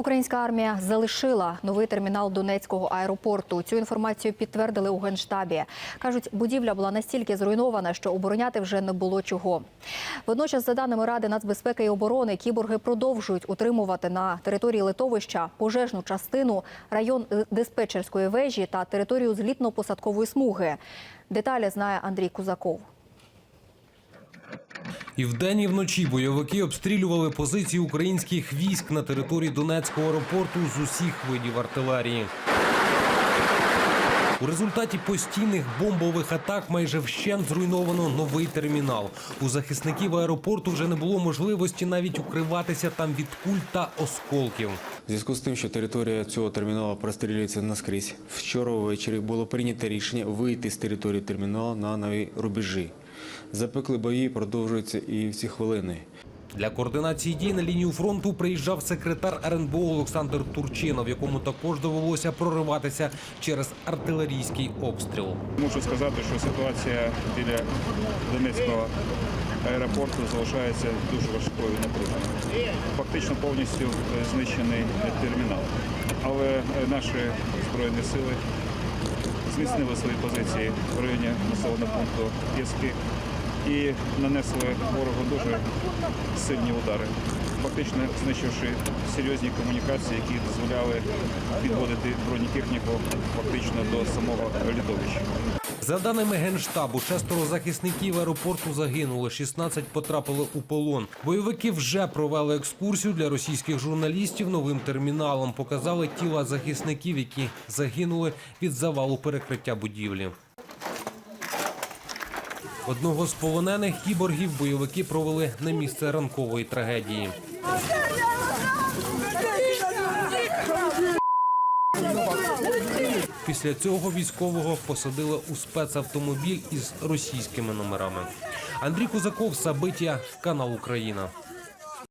Українська армія залишила новий термінал Донецького аеропорту. Цю інформацію підтвердили у генштабі. кажуть, будівля була настільки зруйнована, що обороняти вже не було чого. Водночас, за даними Ради нацбезпеки і оборони, кіборги продовжують утримувати на території литовища пожежну частину, район е, диспетчерської вежі та територію злітно-посадкової смуги. Деталі знає Андрій Кузаков. І вдень, і вночі бойовики обстрілювали позиції українських військ на території Донецького аеропорту з усіх видів артилерії. У результаті постійних бомбових атак майже вщент зруйновано новий термінал. У захисників аеропорту вже не було можливості навіть укриватися там від куль та осколків. Зв'язку з тим, що територія цього терміналу прострілюється наскрізь, вчора ввечері було прийнято рішення вийти з території терміналу на нові рубежі. Запекли бої продовжуються і в ці хвилини. Для координації дій на лінію фронту приїжджав секретар РНБО Олександр Турчинов, якому також довелося прориватися через артилерійський обстріл. Мушу сказати, що ситуація біля Донецького аеропорту залишається дуже важкою напруженою. Фактично повністю е, знищений термінал. Але е, наші збройні сили зміцнили свої позиції в районі населеного пункту Єски і нанесли ворогу дуже сильні удари, фактично знищивши серйозні комунікації, які дозволяли підводити бронетехніку фактично до самого літовища. За даними генштабу, шестеро захисників аеропорту загинули, 16 потрапили у полон. Бойовики вже провели екскурсію для російських журналістів новим терміналом. Показали тіла захисників, які загинули від завалу перекриття будівлі. Одного з полонених кіборгів бойовики провели на місце ранкової трагедії. Після цього військового посадили у спецавтомобіль із російськими номерами. Андрій Кузаков, Сабиття, канал Україна.